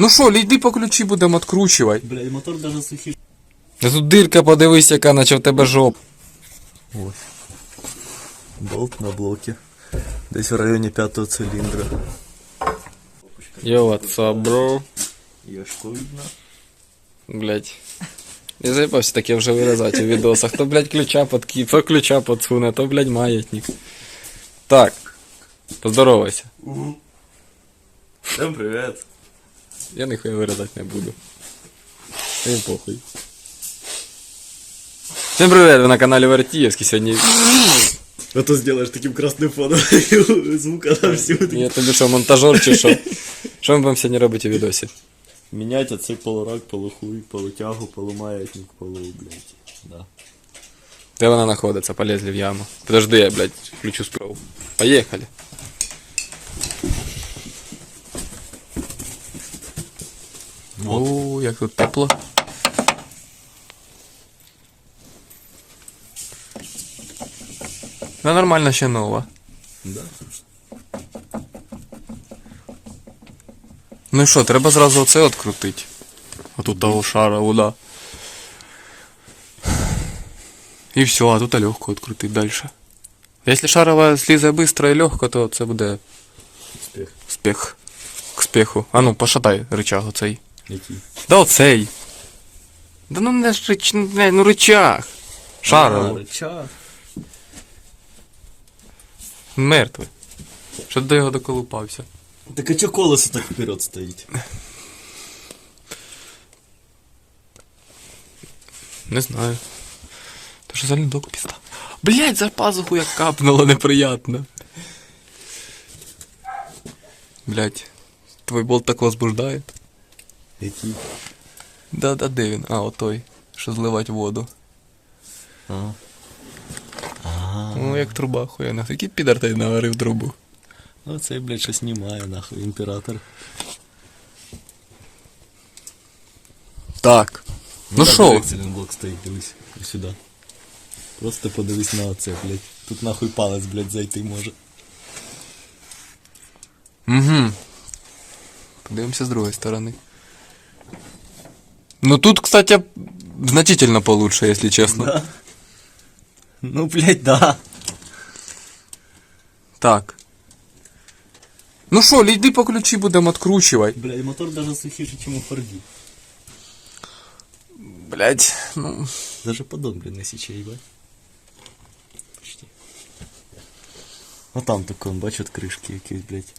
Ну що, йди по ключі будемо відкручувати. Бля, і мотор даже сухий. Тут дирка, подивись, яка наче в тебе жоп. Ось. Болт на блокі. Десь в районі п'ятого циліндра. Йо, up, bro? Яшко видно. Блять. Я заїбався таке вже вирізати у відосах. То, блядь, ключа подкіп, то ключа подсуне, то, блядь, маятник. Так. Поздоровайся. Всем привет. Я ніхуя вирізати не буду. Мені похуй. Всем привет, ви на каналі Вертіївський сьогодні. А то сделаешь таким красным фоном звука на всю. Я тобі що, монтажер чи що? Що ми будемо сьогодні робити у відосі? Менять оцей полурак, полухуй, полутягу, полумаятник, полу, блядь. Да. Де вона знаходиться? Полезли в яму. Подожди, я, блядь, включу справу. Поїхали. О, як тут тепло. Ну нормально ще нова. Да. Ну і що, треба зразу оце відкрутити. Отут того шара, да. І все, а тут легко відкрутити далі. Якщо шарова слізе швидко і легко, то це буде Успех. успіх. К спеху. А ну, пошатай рычаг оцей. Який? Да оцей. Да ну не ж рич... не, ну рычаг. А, Шаровий. рычаг. Мертвий. Що ти до його доколупався? Так а чё колесо так вперед стоїть? Не знаю. То що за ліндок пізда. Блять, за пазуху як капнуло неприятно. Блять. Твой болт так возбуждает. Який? Да, да, де він? А, отой. Що зливать воду. А. А. Ну, як труба хуяна. Який підар той наварив трубу. Ну цей, блядь, що знімає, нахуй, імператор. Так. Ну так, що? блок стоїть, дивись, сюди. Просто подивись на оце, блядь. Тут нахуй палець, блядь, зайти може. Угу. Подивимося з другої сторони. Ну тут, кстати, значительно получше, если честно. Да. Ну, блядь, да. Так. Ну що, йди по ключі будемо відкручувати. Бля, і мотор даже сухіше, ніж у Форді. Блять, ну. Даже подон, блин, на січе, їбать. Почти. А там такой, бачу, от кришки якісь, блядь.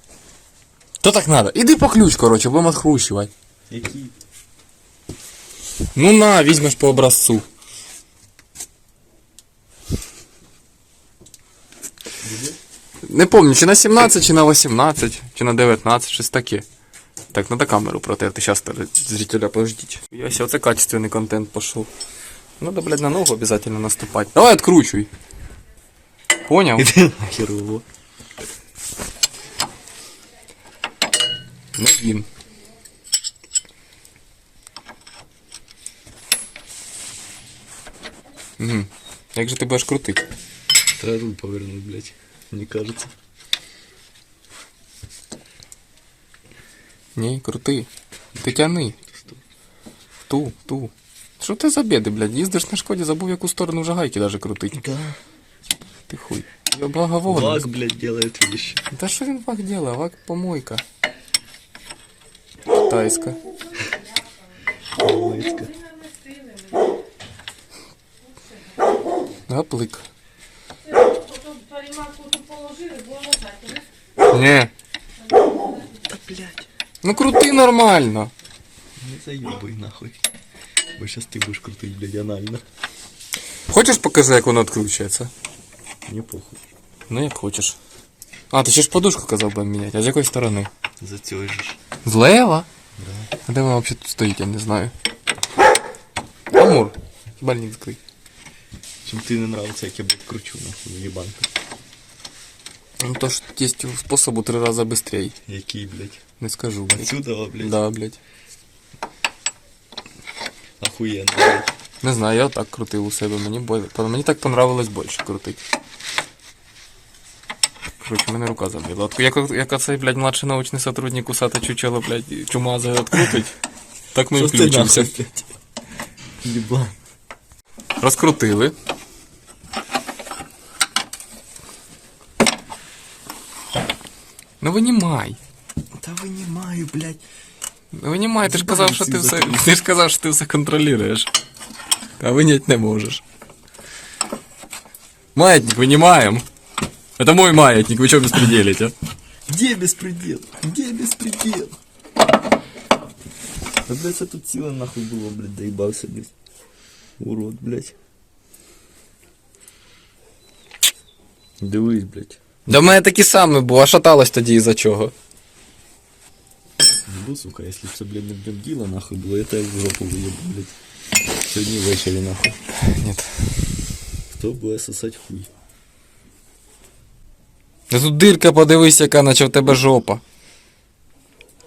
То так надо. Іди по ключ, короче, будемо відкручувати. Які? Ну на, візьмеш по образцу. Не помню, чи на 17, чи на 18, чи на 19, щось таке. Так, надо камеру протерти, сейчас зрителя подождите. Яся, оце качественний контент пошел. Надо, блядь, на ногу обязательно наступать. Давай откручивай. Понял? Нахер його. Ну, він. Угу. Як же ти будеш крутити? Треба руль повернути, блядь. Мені кажется. Ні, крути. Ти тяни. Ту, ту. Що ти за біди, блядь? Їздиш на шкоді, забув яку сторону вже гайки даже крутить. Да. Ти хуй. Я благоволен. Вак, блядь, делает вещи. Та що він вак делає? Вак помойка. Китайська. Гаплик. Потім парімаку тут положили, будемо жати. Ні. Та, блядь. Ну крути нормально. Не заебай нахуй. Бо сейчас ты будешь крутить, блядь, анально. Хочеш покажи, як воно відкручується? Не похуй. Ну як хочеш. А, ти ще ж подушку казав би міняти, а з якої сторони? За цього ж. Злева? Да. А де вона взагалі тут стоїть, я не знаю. Амур. Хіба не Чим ти не нравится, я, блядь, кручу, нахуй, ебанка. Ну то ж є способ три рази швидше. Який, блядь. Не скажу, блядь. Отсюда, блядь. Да, блядь. Охуенно, блядь. Не знаю, я отак крутив у себе. Мені, бо... мені так понравилось більше крутити. Короче, у мене рука забила. Як, як оцей, блядь, младший научний сотрудник усата чучело, блядь, чумаза відкрутить, так ми і включимося. нахуй, блядь? Єба. Розкрутили. Ну винімай. Та винімаю, блядь. Ну винімай, ти ж Ебать, казав, що ти ці все. закрутки. Ти ж казав, що ти все контролюєш. А винять не можеш. Маятник винімаємо. Это мой маятник, вы что беспределите? Где беспредел? Где беспредел? Да, блядь, це тут ціле нахуй було, блядь, доїбався, блядь. Урод, блядь. Дивись, блядь. Да в мене такі самі був, а шаталось тоді із-за чого. Ну, сука, если б це, блядь, не бділо, нахуй було, я тебе в жопу виїбу, блядь. Сьогодні ввечері, нахуй. Ні. Хто буде сосать хуй? Да тут дирка, подивись, яка наче в тебе жопа.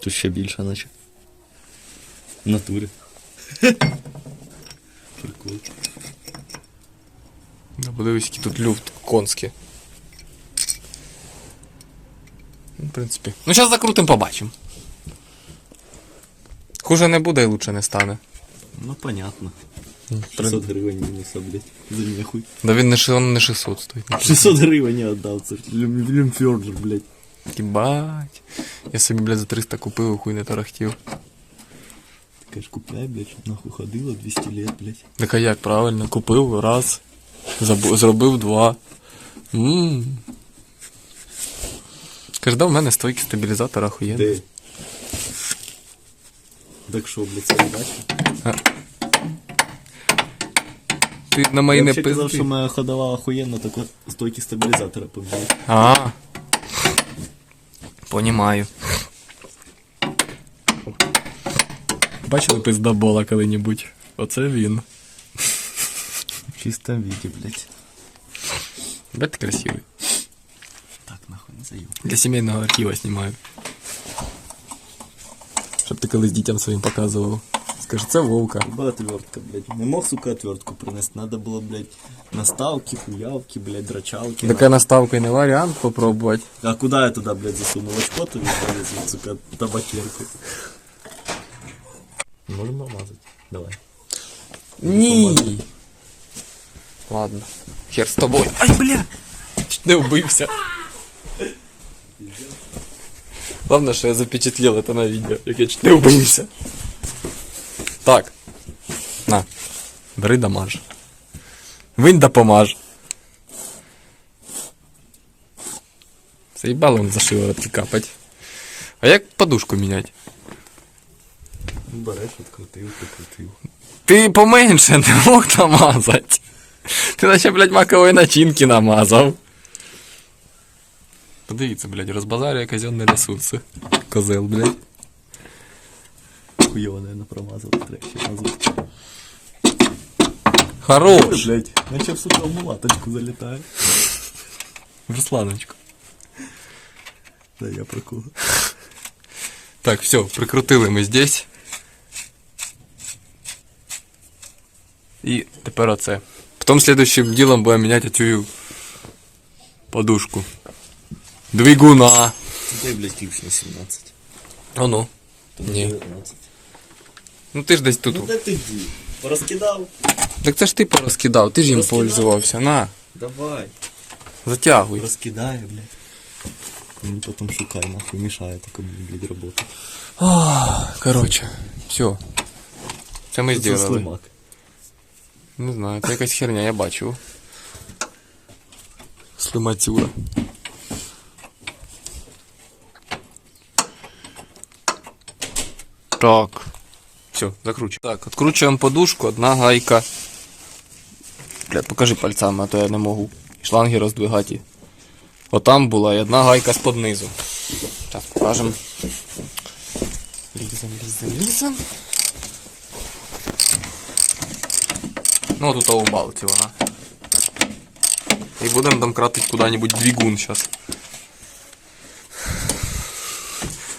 Тут ще більше, наче. В натурі. Прикол. Да подивись, який тут люфт конський. Ну, в принципі. Ну, зараз закрутим, побачимо. Хуже не буде і лучше не стане. Ну, понятно. При- 600 гривень мінуса, блядь. За нехуй. Да він не, ши- он не 600 стоїть. 600 гривень я отдав, це ж люм- люмфьорджер, блядь. Ебать. Я собі, блядь, за 300 купив, хуй не тарахтів. Ти кажеш, купляй, блядь, щоб нахуй ходило 200 лет, блядь. Так а як, правильно, купив раз, забу- зробив два. Ммм. Каже, да, в мене стойки стабілізатора охуєнний. Де? Так що, блядь, це не бачиш? Ти на мої Я не взагалі казав, пизди. що моя ходова охуєнно, так от стойки стабілізатора побили. А. Понімаю. Бачили пиздобола коли-небудь? Оце він. В чистому віді, блядь. Бать красивий. Так, нахуй, не заїв. Для сімейного архіва знімаю. Щоб ти колись дітям своїм показував. Скажи, це вовка. Люба отвертка, блядь. Не мог, сука, отвертку принести. Надо было, блядь, наставки, хуявки, блядь, драчалки. Така наставка і не варіант попробувати. А куда я туда, блядь, засунул? Очко ты залезу, сука, табакерку. Можем помазать? Давай. Ні. Ладно. Хер з тобою. Ай, бля! Чуть не вбився. Главное, що я запечатлел это на відео, як я чуть не вбився. Так. На. Бери дамаж. Винь да помаж. Заїбало он за шиворотки капать. А як подушку міняти? Береш, открутив, прикрутив. Ти поменше не мог намазати. Ти наче, блядь, макової начинки намазав. Подивіться, блядь, розбазарює казенні ресурси. Козел, блядь. Хуёво, наверное, промазал. Треба ще мазати. Хорош! Блядь, наче, сука, в мулаточку залітає. В Русланочку. Да, я прокол. Так, все, прикрутили ми здесь. І тепер оце. Потім слідуючим ділом будемо міняти цю подушку. Двигуна. Дай, блядь, ключ на 17. Оно. То на Ні. 19. Ну ти ж десь тут. Ну, де ти ді? Порозкидав? Так це ж ти порозкидав, ти ж їм Розкидав. пользувався. На, Давай. затягуй. Розкидає, блядь. Ну, потом шукай, нахуй, мешает такому, блядь, работать. Короче, все. Це ми Це зробили. слимак. Не знаю, це якась херня, я бачив. Слимацюра. Так. Все, закручуємо. Так, відкручуємо подушку, одна гайка. Блядь, покажи пальцями, а то я не можу. Шланги роздвигати. Отам була і одна гайка з-под низу. Так, покажемо. Лізем, лізем, лізем. Ну, тут у балці вона. І будемо домкратити куди-небудь двигун зараз.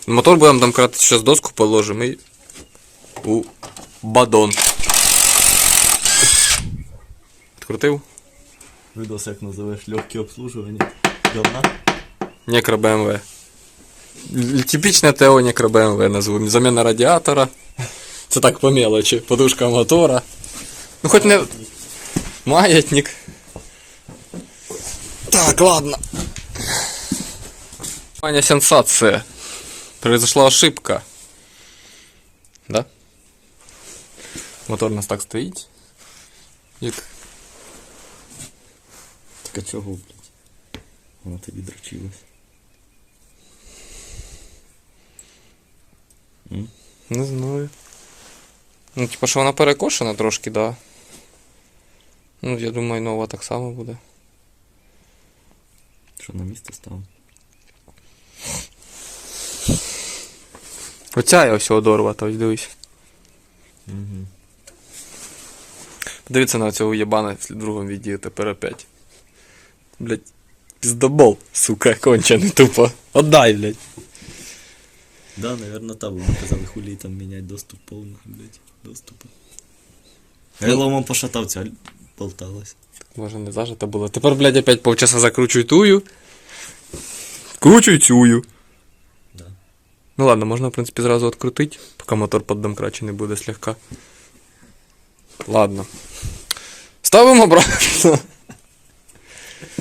Мотор будемо домкратити, зараз доску положимо і у бадон. Відкрутив? Видос, як називаєш легке обслуживання. Говна? Некро BMW. Л- Типичне ТО Некро BMW назву. Заміна радіатора. Це так по мелочі. Подушка мотора. Ну хоч не. Маятник. Так, ладно. Ваня, сенсация. Произошла ошибка. Да? Мотор у нас так стоїть. Як Так а чого, блядь? Воно тобі дрочилось. Не знаю. Ну, типа, що вона перекошена трошки, да. Ну, я думаю, нова так само буде. Що на місце став? Оця я ось одорвата, ось дивись. Угу. Подивіться на цього єбана в другому відео тепер опять. Блять, піздобол, сука, кончений тупо. Отдай, блять. Да, наверное, там вони казали, хулі там міняти доступ повний, блядь, доступу. Я ломом пошатав, ця болталась. Може не зажито було. Тепер, блядь, опять полчаса закручуй тую. Кручуй цюю. Ну ладно, можна, в принципі, зразу відкрутити, поки мотор поддомкрачений буде слегка. Ладно. Ставимо обратно.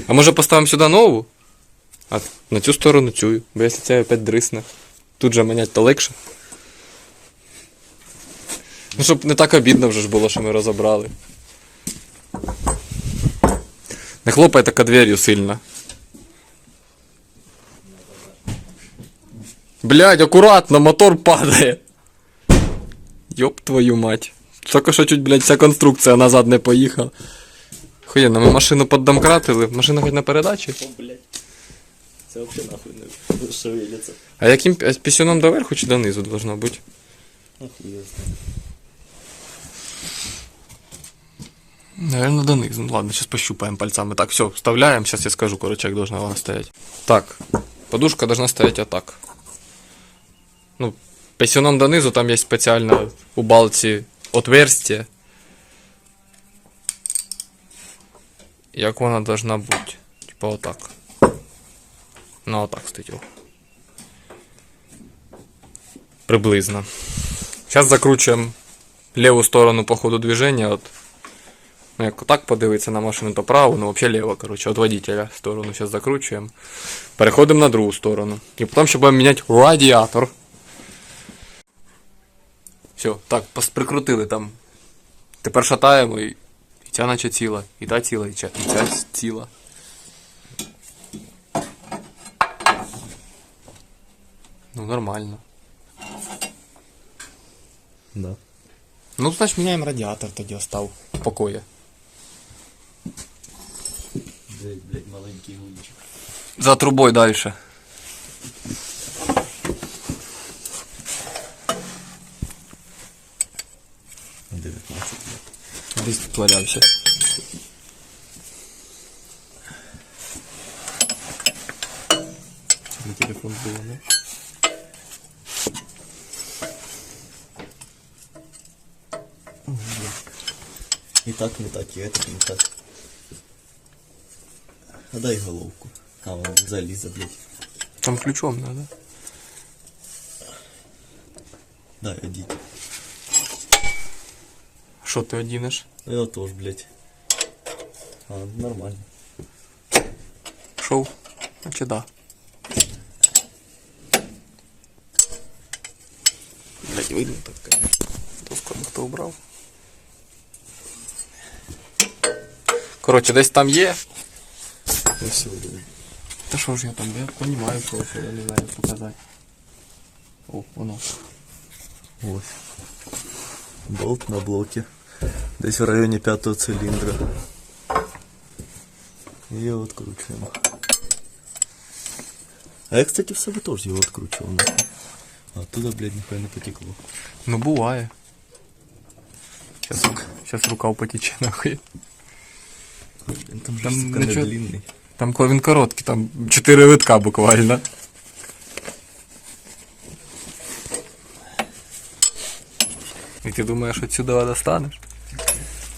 А може поставимо сюди нову? А на цю сторону цю. Бо якщо це опять дрисне. Тут же міняти то легше. Ну, щоб не так обідно вже ж було, що ми розібрали. Не хлопай така дверью сильно. Блядь, аккуратно, мотор падає. Ёб твою мать. Тільки що чуть, блядь, вся конструкція назад не поїхала. Хуєнно, ми машину поддомкратили. Машина хоч на передачі. О, блядь. Це взагалі нахуй не шевелиться. А яким пі- пісюном доверху чи донизу должно бути? Нахуй я. Наверное, донизу. Ну ладно, сейчас пощупаем пальцами. Так, все, вставляем. Сейчас я скажу, короче, как должна она стоять. Так, подушка должна стоять вот так. Ну, писюном донизу там є спеціально у балці отверстие. Як вона должна бути? Типа отак. Ну, отак стоїть. Приблизно. Зараз закручуємо ліву сторону по ходу движения. От Ну, як так подивитися на машину, то право, ну взагалі ліво, коротше, від водителя сторону зараз закручуємо. Переходимо на другу сторону. І потім ще будемо міняти радіатор. Все, так, прикрутили там. Тепер шатаємо і, і ця наче ціла, і та ціла, і ця, і ця ціла. Ну, нормально. Да. Ну, значить, міняємо радіатор тоді остав в покої. Блядь, маленький гульчик. За трубой дальше. Десь тут валявся. На телефон було, не? І так не так, і так не так. А дай головку. А, вона залізе, блядь. Там ключом надо. Дай, одіть. Що ти одінеш? Я тоже, блядь. А, нормально. Шов? А чи да? Блять, видно так, конечно. Доску хто убрав. Коротше, десь там є. Ну все, блядь. Та що ж я там, я понимаю, що я не знаю, як показати. О, воно. Ось. Болт на блоке Десь в районі п'ятого циліндра. І його відкручуємо. А я, кстати, в себе теж його відкручував. нахуй. А оттуда, блядь, ніхуя не потекло. Ну буває. Сейчас, сейчас рукав потече нахуй. Блін, там же, Там сука, не нічого- длинний. Там коли він короткий, там 4 витка буквально. І ти думаєш, от сюди достанеш?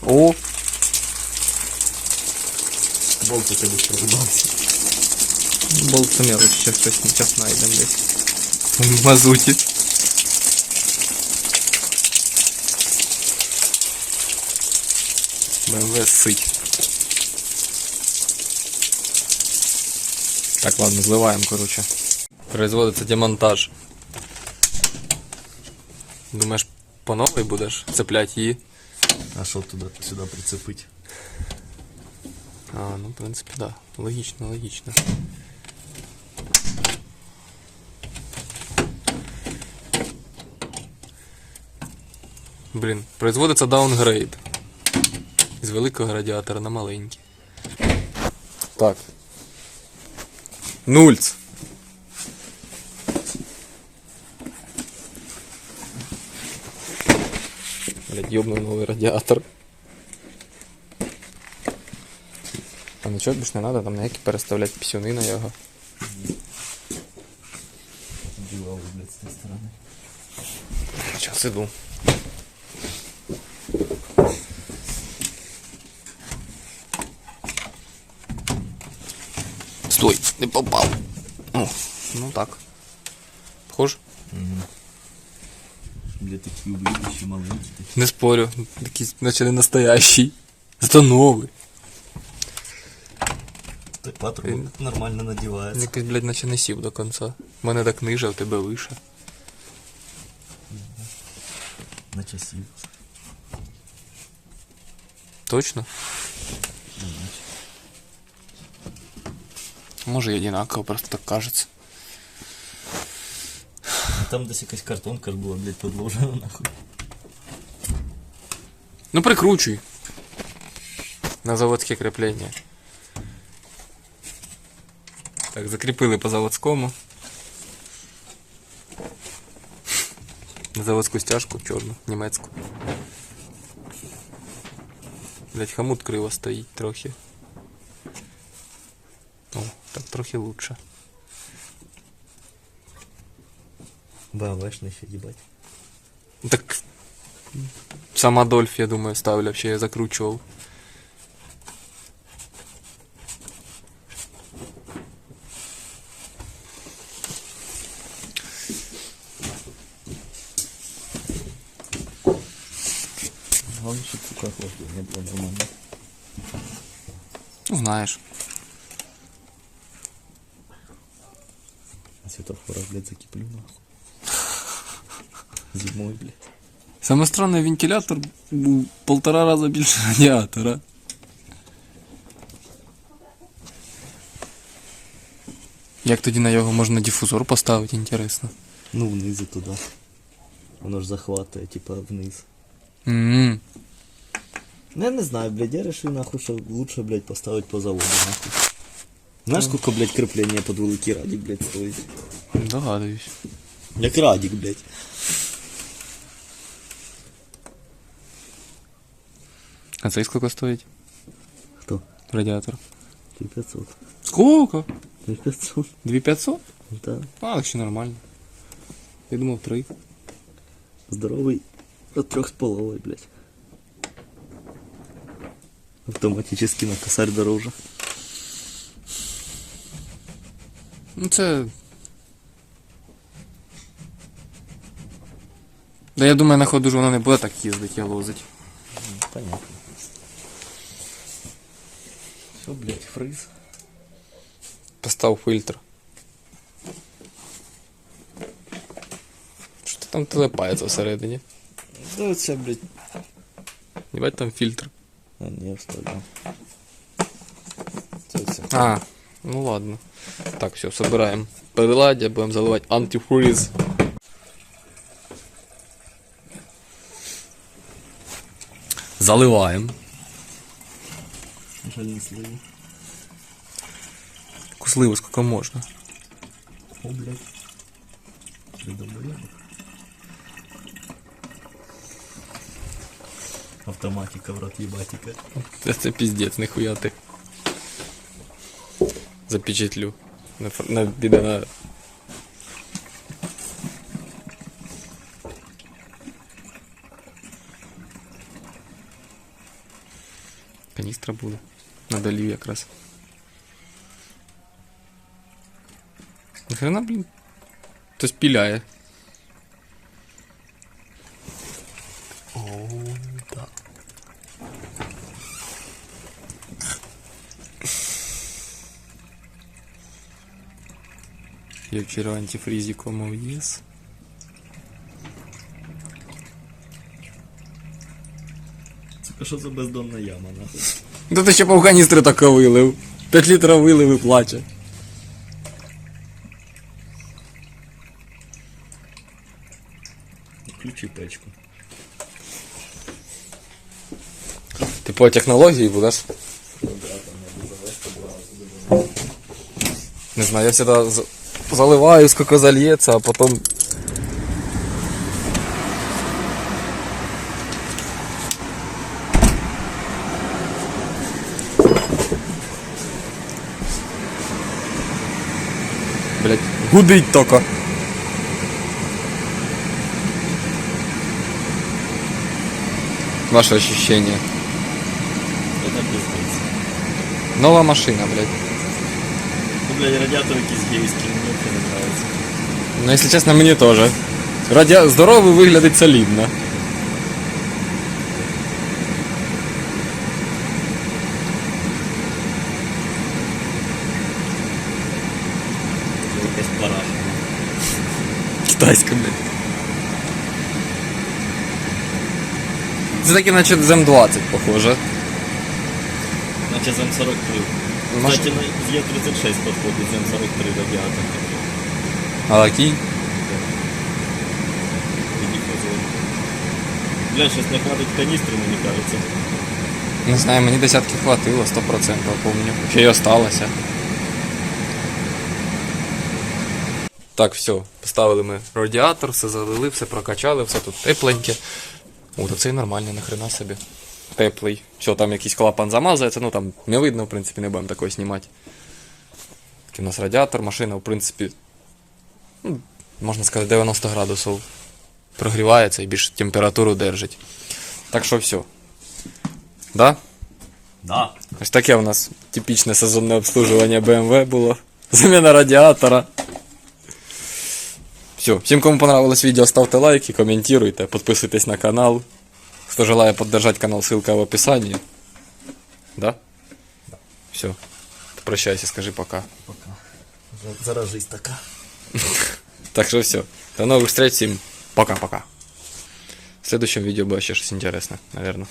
О, Болт у тебе проебався. Болт це мелочь, ще щось зараз знайдемо десь. В мазуті. БМВ сить. Так, ладно, зливаємо, короче. Производиться демонтаж. Думаєш, по новій будеш цеплять її? А що туди сюди прицепити? А, ну, в принципі, да. Логічно, логічно. Блін, производиться даунгрейд. З великого радіатора на маленький. Так. Нульц. Блять, ёбнув новий радіатор. А нічого більш не треба, там ніякі переставляти пісюни на його. Діло, блядь, з тієї сторони. Зараз іду. Стой, не попав. О, ну так. Похож? Блядь, такі ублюдищі маленькі. такі. Не спорю. Такий, наче не настоящий. Зато новий. Той патрубок нормально надівається. Якийсь, блядь, наче не сів до кінця. У мене так ниже, а в тебе вище. На часів. Точно? Може і одинаково, просто так кажеться. Там десь якась картонка ж була, блядь, подложена нахуй. Ну прикручуй. На заводське кріплення. Так, закріпили по заводському. На заводську стяжку чорну, німецьку. Блять, хомут криво стоїть трохи. О, так трохи лучше. БМВшний ще їбать. Так сам Адольф, я думаю, ставляв, ще я закручував. Головне, щоб сука охлаждення було нормально. Ну, знаєш. А світофора, блядь, закіплю нахуй. Зимой, блядь. Саме странне, вентилятор був полтора рази більше радіатора. Як тоді на його можна дифузор поставити, інтересно. Ну, вниз і туди. Воно ж захватує, типа, вниз. М-м. Ну, я не знаю, блядь, я решил, нахуй, что лучше, блядь, поставить по заводу, нахуй. Знаешь, сколько, блядь, крепления под великий радик, блядь, стоит? Догадуюсь. Як радик, блядь. А цей скільки стоїть? Хто? Радіатор. 3500. Сколько? 3500? 2500? Да. А, так ще нормально. Я думав 3. Здоровый от трех с половой, блядь. Автоматически на косарь дороже. Ну це. Да я думаю, на ходу ж воно не буде так їздити, я лозить. Понятно. Все, блядь, фриз. Постав фільтр. Що ти там телепається всередині? Да вот все, блядь. Єбать там фільтр. А, не, вставлял. Це все. А, ну ладно. Так, все, собираем приладдя, будем заливать антифриз. Заливаем. Жаль, не слили. Кусливо сколько можно. О, блядь. Придумали. Автоматика в рот ебатика. Це, це піздець, нихуя ти. Запечатлю. На, фр- на, піде на... Каністра буде. На долів якраз. Нахрена, блін. Хтось піляє. О. Я вчора антифризиком мав єс. Що за бездонна яма, нахуй? Да ти ще по каністри тако вилив. 5 літрів вилив і плаче. Включи печку. Ти по технології будеш? Не знаю, я всегда з- заливаю, сколько зальется, а потом... гудить только. Ваше ощущение. Это пиздец. Новая машина, блядь. Ну, блядь, радіатор якийсь гейський, мені взагалі не нравится. Ну, если честно, мне тоже. Радиа... Здоровый выглядит солидно. Якась параша. Китайская, блядь. Это таки, значит, ЗМ-20, похоже. Наче з М43. Маш- Кстати, на Е36 подходить з М43 радіатор. А такие? Іди позор. Бля, щось не хватить каністри, мені кажеться. Не знаю, мені десятки хватило, 100% помню. Ще й осталося. Так, все, поставили ми радіатор, все залили, все прокачали, все тут тепленьке. О, то це і нормально, нахрена собі. Теплий. Що там якийсь клапан замазується, ну там не видно, в принципі, не будемо такого знімати. Такий у нас радіатор, машина, в принципі, ну, можна сказати, 90 градусів прогрівається і більш температуру держить. Так що все. Да? Да. Ось таке у нас типічне сезонне обслуживання BMW було. Заміна радіатора. Все, всім, кому понравилось відео, ставте лайки, коментуйте, підписуйтесь на канал. Хто желає поддержать канал, ссылка в описании. Да? Все. Прощайся, скажи пока. Пока. Зараз жизнь така. Так что все. До новых встреч, всем пока-пока. В следующем видео будет еще что-то интересное, наверное.